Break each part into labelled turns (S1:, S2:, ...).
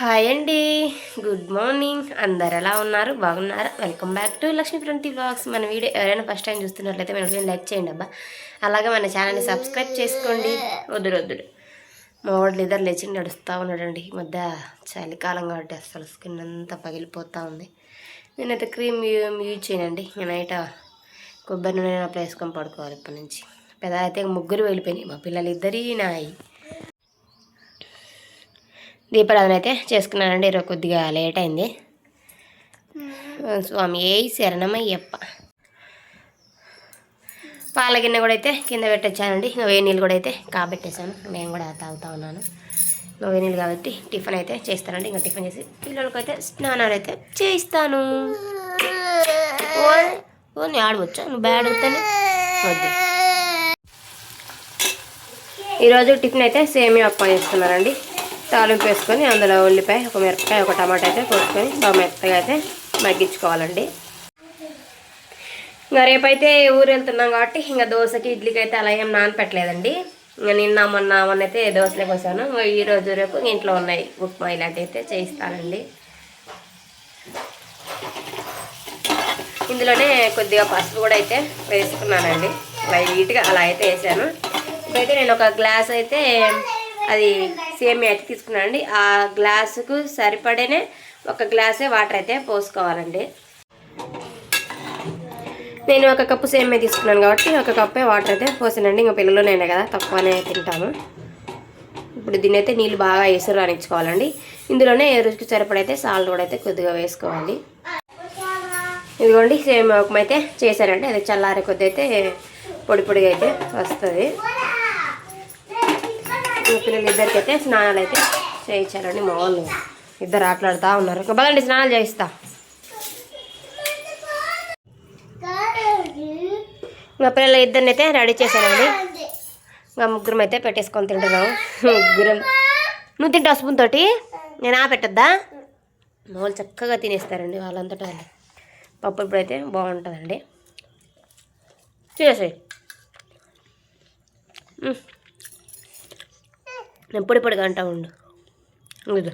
S1: Hi అండి. Good morning. అందరు ఎలా ఉన్నారు? బాగున్నారా? Welcome back to Lakshmi twenty blogs మన వీడియో ఎవరైనా ఫస్ట్ టైం చూస్తున్నట్లయితే మన వీడియో లైక్ చేయండి అబ్బా. అలాగే మన ఛానల్ని సబ్స్క్రైబ్ చేసుకోండి. వద్దురు వద్దురు. మా వాడు ఇద్దరు లేచి నడుస్తూ ఉన్నాడండి. ఈ మధ్య చలికాలం కాబట్టి అసలు స్కిన్ అంతా పగిలిపోతూ ఉంది. నేనైతే క్రీమ్ యూజ్ చేయనండి. నైట్ కొబ్బరి నూనె అప్లై వేసుకొని పడుకోవాలి ఇప్పటి నుంచి. పెద్ద అయితే ముగ్గురు వెళ్ళిపోయినాయి. మా పిల్లలు ఇద్దరి నాయి. దీపారాధన అయితే చేసుకున్నానండి. ఈరోజు కొద్దిగా లేట్ అయింది. స్వామి ఏ శరణమయ్యప్ప. పాల గిన్నె కూడా అయితే కింద పెట్టొచ్చానండి. వేడి నీళ్ళు కూడా అయితే కాబెట్టేశాను. నేను కూడా తాగుతా ఉన్నాను. వేడి నీళ్ళు కాబట్టి టిఫిన్ అయితే చేస్తానండి. ఇంకా టిఫిన్ చేసి పిల్లలకి అయితే స్నానాలు అయితే చేయిస్తాను. ఓ ఓ నీ ఆడవచ్చా నువ్వు బ్యాడ్ అవుతాను వద్దు. ఈరోజు టిఫిన్ అయితే సేమియా అప్ప చేస్తున్నానండి. తాలింపు వేసుకొని అందులో ఉల్లిపాయ ఒక మిరపకాయ ఒక టమాటా అయితే కోసుకొని బాగా మెత్తగా అయితే మగ్గించుకోవాలండి. ఇంకా రేపైతే ఊరు వెళ్తున్నాం కాబట్టి ఇంకా దోశకి ఇడ్లీకి అయితే అలా ఏం నానపెట్టలేదండి. ఇంకా నిన్న మొన్న మొన్న అయితే దోశలే కోసాను. ఇంకా ఈ రోజు రేపు ఇంట్లో ఉన్నాయి ఉప్మా ఇలాంటివి అయితే చేయిస్తానండి. ఇందులోనే కొద్దిగా పసుపు కూడా అయితే వేసుకున్నానండి. లైట్గా అలా అయితే వేసాను. ఇప్పుడైతే నేను ఒక గ్లాస్ అయితే అది సేమ్ అయితే తీసుకున్నానండి. ఆ గ్లాసుకు సరిపడేనే ఒక గ్లాసే వాటర్ అయితే పోసుకోవాలండి. నేను ఒక కప్పు సేమే తీసుకున్నాను కాబట్టి ఒక కప్పే వాటర్ అయితే పోసానండి. ఇంకా పిల్లలు నేనే కదా తక్కువనే తింటాము. ఇప్పుడు దీన్ని అయితే నీళ్ళు బాగా ఎసురు రానిచ్చుకోవాలండి. ఇందులోనే రుచికి సరిపడైతే సాల్ట్ కూడా అయితే కొద్దిగా వేసుకోవాలి. ఇదిగోండి సేమ్ ఉప్మా అయితే చేశానండి అది చల్లారే కొద్ది అయితే పొడి పొడిగా అయితే వస్తుంది. పిల్లలు ఇద్దరికి అయితే స్నానాలు అయితే చేయించారండి మా వాళ్ళు ఇద్దరు ఆటలాడుతూ ఉన్నారు. బదండి పదండి స్నానాలు చేయిస్తా. ఇంకా పిల్లలు ఇద్దరిని అయితే రెడీ చేశానండి ఇంకా ముగ్గురం అయితే పెట్టేసుకొని తింటున్నాం. ముగ్గురం. నువ్వు తింటా స్పూన్ తోటి? నేను ఆ పెట్టద్దా? వాళ్ళు చక్కగా తినేస్తారండి వాళ్ళంతటా వాళ్ళు పప్పు అయితే బాగుంటుందండి. చేసేయి నేను పొడి పొడిగా అంటా ఉండు. ఇది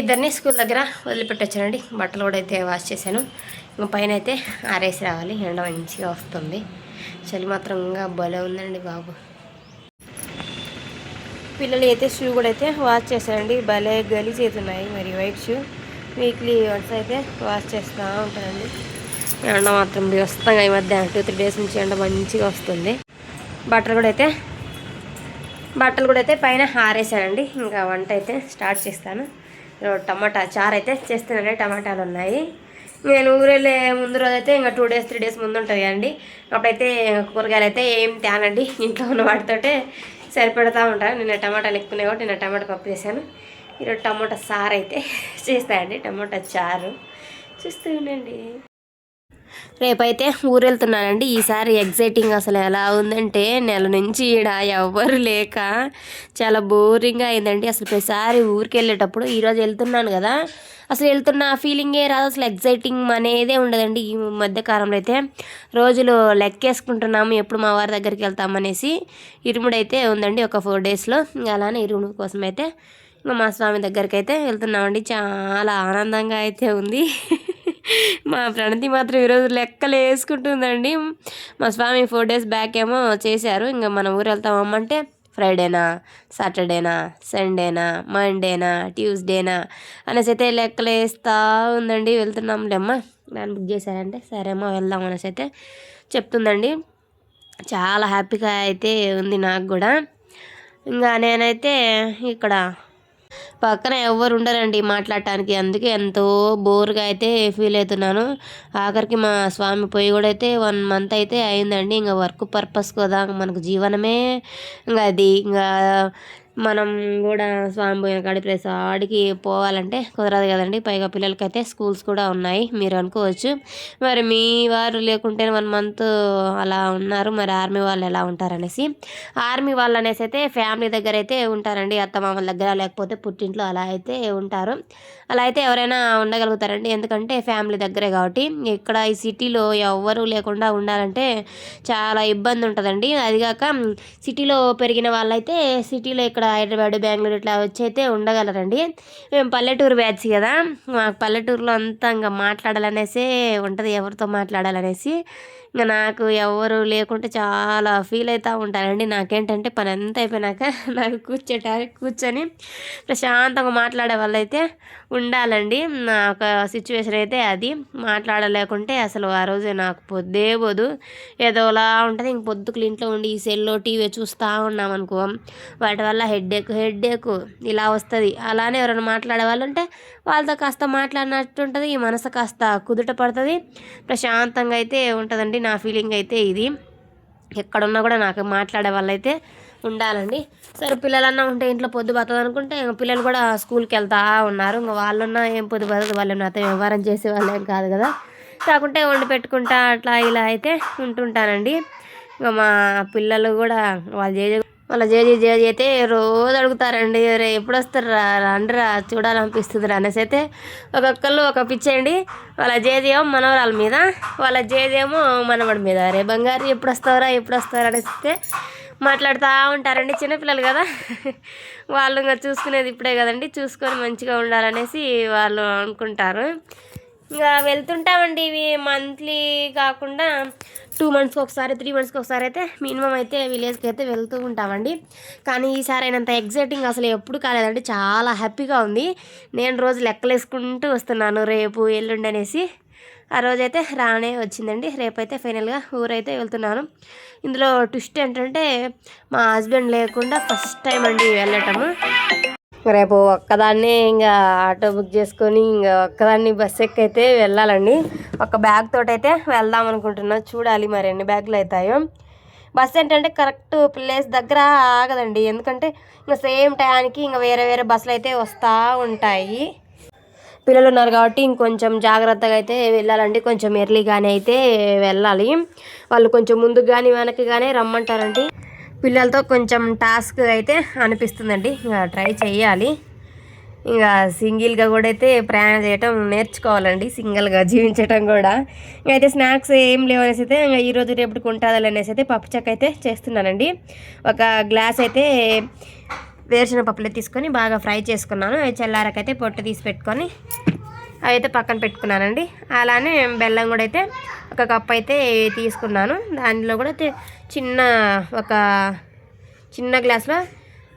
S1: ఇద్దరిని స్కూల్ దగ్గర వదిలిపెట్టొచ్చానండి బట్టలు కూడా అయితే వాష్ చేశాను. ఇంకా పైన అయితే ఆరేసి రావాలి. ఎండ మంచిగా వస్తుంది. చలి మాత్రం ఇంకా భలే ఉందండి బాబు. పిల్లలు అయితే షూ కూడా అయితే వాష్ చేశానండి భలే గలీజ్ అవుతున్నాయి మరి వైట్ షూ. వీక్లీ వన్స్ అయితే వాష్ చేస్తూ ఉంటానండి ఎండ మాత్రం వస్తాం ఈ మధ్య. టూ త్రీ డేస్ నుంచి ఎండ మంచిగా వస్తుంది. బట్టలు కూడా అయితే బట్టలు కూడా అయితే పైన ఆరేసానండి. ఇంకా వంట అయితే స్టార్ట్ చేస్తాను. టమాటా చారు అయితే చేస్తున్నానండి. టమాటాలు ఉన్నాయి. నేను ఊరెళ్ళే ముందు రోజు అయితే ఇంకా టూ డేస్ త్రీ డేస్ ముందు ఉంటుంది అండి అప్పుడైతే కూరగాయలు అయితే ఏం తేనండి. ఇంట్లో ఉన్న వాటితోటే సరిపెడతా ఉంటాను. నిన్న టమాటాలు ఎక్కువ కాబట్టి నిన్న టమాటా పప్పు చేశాను. ఈరోజు టమాటా సారు అయితే చేస్తాయండి టమాటా చారు. చూస్తూ ఉండండి. రేపైతే ఊరు ఈసారి ఎగ్జైటింగ్ అసలు ఎలా ఉందంటే నెల నుంచి ఈడ ఎవ్వరు లేక చాలా బోరింగ్గా అయిందండి. అసలు ప్రతిసారి ఊరికి వెళ్ళేటప్పుడు ఈరోజు వెళ్తున్నాను కదా అసలు వెళ్తున్న ఫీలింగే రాదు. అసలు ఎగ్జైటింగ్ అనేదే ఉండదండి. ఈ మధ్య కాలంలో అయితే రోజులు లెక్కేసుకుంటున్నాము. ఎప్పుడు మా వారి దగ్గరికి వెళ్తామనేసి ఇరుముడైతే ఉందండి ఒక ఫోర్ డేస్లో అలానే ఇరుముడు కోసం అయితే మా స్వామి దగ్గరికి అయితే వెళ్తున్నామండి. చాలా ఆనందంగా అయితే ఉంది. మా ప్రణతి మాత్రం ఈరోజు లెక్కలు వేసుకుంటుందండి. మా స్వామి ఫోర్ డేస్ బ్యాక్ ఏమో చేశారు. ఇంకా మన ఊరు వెళ్తామమ్మంటే ఫ్రైడేనా సాటర్డేనా సండేనా మండేనా ట్యూస్డేనా అనేసి అయితే లెక్కలు వేస్తూ ఉందండి. వెళ్తున్నాంలేమ్మా దాన్ని బుక్ చేశారంటే సరేమ్మా వెళ్దాం అనేసి అయితే చెప్తుందండి. చాలా హ్యాపీగా అయితే ఉంది నాకు కూడా. ఇంకా నేనైతే ఇక్కడ పక్కన ఎవరు ఉండరండి మాట్లాడటానికి. అందుకే ఎంతో బోర్గా అయితే ఫీల్ అవుతున్నాను. ఆఖరికి మా స్వామి పోయి కూడా అయితే వన్ మంత్ అయితే అయిందండి. ఇంకా వర్క్ పర్పస్ కదా మనకు జీవనమే. ఇంకా అది ఇంకా మనం కూడా స్వామి పోయిన కాడి ప్లేస్ ఆడికి పోవాలంటే కుదరదు కదండి. పైగా పిల్లలకైతే స్కూల్స్ కూడా ఉన్నాయి మీరు అనుకోవచ్చు. మరి మీ వారు లేకుంటే వన్ మంత్ అలా ఉన్నారు. మరి ఆర్మీ వాళ్ళు ఎలా ఉంటారనేసి. ఆర్మీ వాళ్ళు అనేసి అయితే ఫ్యామిలీ దగ్గర అయితే ఉంటారండి. అత్తమామల దగ్గర లేకపోతే పుట్టింట్లో అలా అయితే ఉంటారు. అలా అయితే ఎవరైనా ఉండగలుగుతారండి. ఎందుకంటే ఫ్యామిలీ దగ్గరే కాబట్టి. ఇక్కడ ఈ సిటీలో ఎవ్వరూ లేకుండా ఉండాలంటే చాలా ఇబ్బంది ఉంటుందండి. అదిగాక సిటీలో పెరిగిన వాళ్ళైతే సిటీలో ఇక్కడ హైదరాబాద్ బెంగళూరు ఇట్లా వచ్చి అయితే ఉండగలరండి. మేము పల్లెటూరు బ్యాచ్ కదా. మాకు పల్లెటూరులో అంతా ఇంకా మాట్లాడాలనేసే ఉంటుంది. ఎవరితో మాట్లాడాలనేసి నాకు ఎవరు లేకుంటే చాలా ఫీల్ అవుతూ ఉంటానండి నాకేంటంటే పని అంతా అయిపోయినాక నాకు కూర్చోటానికి కూర్చొని ప్రశాంతంగా మాట్లాడే వాళ్ళైతే ఉండాలండి. నా ఒక సిచ్యువేషన్ అయితే అది. మాట్లాడలేకుంటే అసలు ఆ రోజు నాకు పొద్దే పోదు. ఏదోలా ఉంటుంది. ఇంక పొద్దుకులు ఇంట్లో ఉండి ఈ సెల్లో టీవీ చూస్తూ ఉన్నాం అనుకో వాటి వల్ల హెడ్ఏక్ హెడ్ఏక్ ఇలా వస్తుంది. అలానే ఎవరైనా మాట్లాడే వాళ్ళు ఉంటే వాళ్ళతో కాస్త మాట్లాడినట్టు ఉంటుంది ఈ మనసు కాస్త కుదుట పడుతుంది. ప్రశాంతంగా అయితే ఉంటుందండి. నా ఫీలింగ్ అయితే ఇది. ఎక్కడున్నా కూడా నాకు మాట్లాడే వాళ్ళైతే ఉండాలండి. సరే పిల్లలన్నా ఉంటే ఇంట్లో పొద్దు పోతుంది అనుకుంటే పిల్లలు కూడా స్కూల్కి వెళ్తా ఉన్నారు. ఇంకా వాళ్ళున్నా ఏం పొద్దు పోతుంది వాళ్ళు నాతో వ్యవహారం చేసే వాళ్ళేం కాదు కదా. కాకుంటే వండి పెట్టుకుంటా అట్లా ఇలా అయితే ఉంటుంటానండి. ఇంకా మా పిల్లలు కూడా వాళ్ళు చేసే వాళ్ళ జేజీ జేజీ అయితే రోజు అడుగుతారండి రే ఎప్పుడు వస్తారు రా రండిరా చూడాలనిపిస్తుంది అనేసి అయితే ఒక్కొక్కళ్ళు ఒక పిచ్చేయండి. వాళ్ళ జేజీ ఏమో మనవరాల మీద వాళ్ళ జేజీ ఏమో మనవడి మీద. రే బంగారు ఎప్పుడు వస్తారా ఎప్పుడు వస్తారా అనేసి అయితే మాట్లాడుతూ ఉంటారండి చిన్నపిల్లలు కదా. వాళ్ళు ఇంకా చూసుకునేది ఇప్పుడే కదండి చూసుకొని మంచిగా ఉండాలనేసి వాళ్ళు అనుకుంటారు. ఇంకా వెళ్తుంటామండి ఇవి మంత్లీ కాకుండా టూ మంత్స్కి ఒకసారి త్రీ మంత్స్కి ఒకసారి అయితే మినిమం అయితే విలేజ్కి అయితే వెళ్తూ ఉంటామండి. కానీ ఈసారి అయినంత ఎగ్జైటింగ్ అసలు ఎప్పుడు కాలేదండి. చాలా హ్యాపీగా ఉంది. నేను రోజు లెక్కలేసుకుంటూ వస్తున్నాను రేపు ఎల్లుండి అనేసి. ఆ రోజైతే రానే వచ్చిందండి. రేపైతే ఫైనల్గా ఊరైతే వెళ్తున్నాను. ఇందులో ట్విస్ట్ ఏంటంటే మా హస్బెండ్ లేకుండా ఫస్ట్ టైం అండి వెళ్ళటము. రేపు ఒక్కదాన్నే ఇంకా ఆటో బుక్ చేసుకొని ఇంకా ఒక్కదాన్ని బస్సు ఎక్కైతే వెళ్ళాలండి. ఒక బ్యాగ్ తోటైతే వెళ్దాం అనుకుంటున్నా. చూడాలి మరి ఎన్ని బ్యాగులు అవుతాయో బస్ ఏంటంటే కరెక్ట్ ప్లేస్ దగ్గర ఆగదండి. ఎందుకంటే ఇంకా సేమ్ టయానికి ఇంకా వేరే వేరే బస్సులు అయితే వస్తూ ఉంటాయి. పిల్లలు ఉన్నారు కాబట్టి ఇంకొంచెం జాగ్రత్తగా అయితే వెళ్ళాలండి. కొంచెం ఎర్లీగానే అయితే వెళ్ళాలి. వాళ్ళు కొంచెం ముందుకు కానీ వెనక్కి కానీ రమ్మంటారండి. పిల్లలతో కొంచెం టాస్క్ అయితే అనిపిస్తుందండి. ఇంకా ట్రై చేయాలి ఇంకా సింగిల్గా కూడా అయితే ప్రయాణం చేయటం నేర్చుకోవాలండి. సింగిల్గా జీవించటం కూడా. అయితే స్నాక్స్ ఏం లేవనేసి అయితే ఇంకా ఈరోజు రేపటికి ఉంటుందని అనేసి అయితే పప్పు చెక్క అయితే చేస్తున్నానండి. ఒక గ్లాస్ అయితే వేరుశనగ పప్పులు తీసుకొని బాగా ఫ్రై చేసుకున్నాను. చల్లారకైతే పొట్టు తీసి పెట్టుకొని అవి అయితే పక్కన పెట్టుకున్నానండి. అలానే బెల్లం కూడా అయితే ఒక కప్ అయితే తీసుకున్నాను. దానిలో కూడా అయితే చిన్న ఒక చిన్న గ్లాస్లో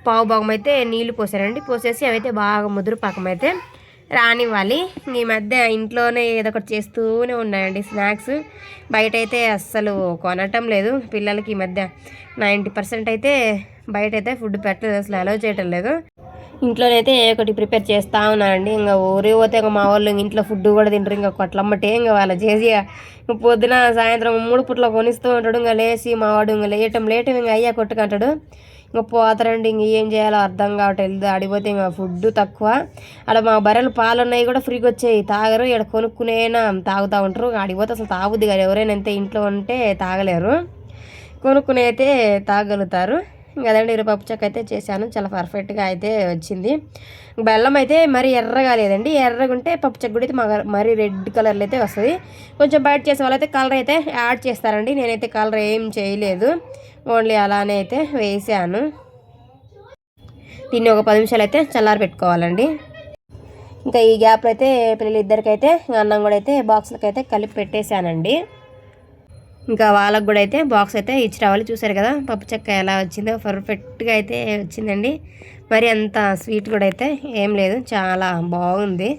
S1: పావు భాగం అయితే నీళ్ళు పోసానండి. పోసేసి అవైతే బాగా ముదురు పాకం అయితే రానివ్వాలి. ఈ మధ్య ఇంట్లోనే ఏదో ఒకటి చేస్తూనే ఉన్నాయండి స్నాక్స్. బయట అయితే అస్సలు కొనటం లేదు. పిల్లలకి ఈ మధ్య నైంటీ పర్సెంట్ అయితే బయట అయితే ఫుడ్ పెట్టలేదు. అసలు అలౌ చేయటం లేదు. ఇంట్లోనైతే ఒకటి ప్రిపేర్ చేస్తూ ఉన్నానండి. ఇంకా ఊరే పోతే ఇంకా మా వాళ్ళు ఇంట్లో ఫుడ్ కూడా తింటారు. ఇంకా కొట్లమ్మటే ఇంకా వాళ్ళ చేసి పొద్దున సాయంత్రం మూడు పుట్ల కొనిస్తూ ఉంటాడు. ఇంకా లేచి మా వాడు ఇంకా లేయటం లేటం ఇంకా అయ్యా కొట్టుకుంటాడు. ఇంకా పోతారండి. ఇంక ఏం చేయాలో అర్థం కావట్లేదు. ఆడిపోతే ఇంకా ఫుడ్ తక్కువ. అక్కడ మా బర్రెలు పాలు ఉన్నాయి కూడా ఫ్రీగా వచ్చాయి. తాగరు. ఇక్కడ కొనుక్కునేనా తాగుతూ ఉంటారు. ఆడిపోతే అసలు తాగుద్ది కదా. ఎవరైనా ఇంత ఇంట్లో ఉంటే తాగలేరు. కొనుక్కునే అయితే తాగలుగుతారు. అదండి ఇరుపప్పు చెక్క అయితే చేశాను. చాలా పర్ఫెక్ట్గా అయితే వచ్చింది. బెల్లం అయితే మరి ఎర్రగా లేదండి. ఎర్రగా ఉంటే పప్పు చెక్క కూడా అయితే మరీ రెడ్ కలర్లో అయితే వస్తుంది. కొంచెం బయట చేసే వాళ్ళైతే కలర్ అయితే యాడ్ చేస్తారండి. నేనైతే కలర్ ఏం చేయలేదు. ఓన్లీ అలానే అయితే వేసాను. దీన్ని ఒక పది నిమిషాలు అయితే చల్లారి పెట్టుకోవాలండి. ఇంకా ఈ గ్యాప్లో అయితే పిల్లలు ఇద్దరికైతే అన్నం కూడా అయితే బాక్స్లకైతే కలిపి పెట్టేశానండి. ఇంకా వాళ్ళకు కూడా అయితే బాక్స్ అయితే ఇచ్చి రావాలి. చూసారు కదా పప్పు చెక్క ఎలా వచ్చిందో పర్ఫెక్ట్గా అయితే వచ్చిందండి. మరి అంత స్వీట్ కూడా అయితే ఏం లేదు చాలా బాగుంది.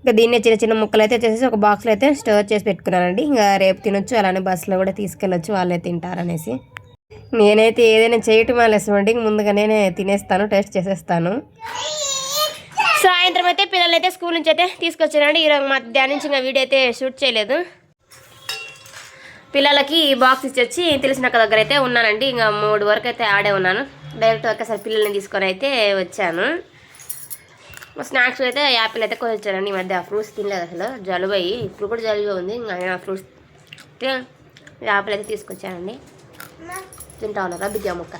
S1: ఇంకా దీన్నే చిన్న చిన్న ముక్కలు అయితే చేసేసి ఒక బాక్స్లో అయితే స్టోర్ చేసి పెట్టుకున్నానండి. ఇంకా రేపు తినొచ్చు అలానే బస్సులో కూడా తీసుకెళ్ళొచ్చు వాళ్ళే తింటారనేసి నేనైతే ఏదైనా చేయటం ఆలస్యమండి ముందుగా నేనే తినేస్తాను టేస్ట్ చేసేస్తాను. సాయంత్రం అయితే పిల్లలు అయితే స్కూల్ నుంచి అయితే తీసుకొచ్చానండి. ఈరోజు మధ్యాహ్నం నుంచి ఇంకా వీడియో అయితే షూట్ చేయలేదు. పిల్లలకి బాక్స్ ఇచ్చి తెలిసిన దగ్గర అయితే ఉన్నానండి. ఇంకా మూడు వరకు అయితే ఆడే ఉన్నాను. డైరెక్ట్ ఒకేసారి పిల్లల్ని తీసుకొని అయితే వచ్చాను. స్నాక్స్ అయితే యాపిల్ అయితే వచ్చానండి ఈ మధ్య. ఫ్రూట్స్ తినలేదు అసలు. జలుబు అయ్యి ఇప్పుడు కూడా జలుబు ఉంది. ఇంకా ఫ్రూట్స్ యాపిల్ అయితే తీసుకొచ్చానండి. తింటా ఉన్నారా బిజ్జా ముక్క?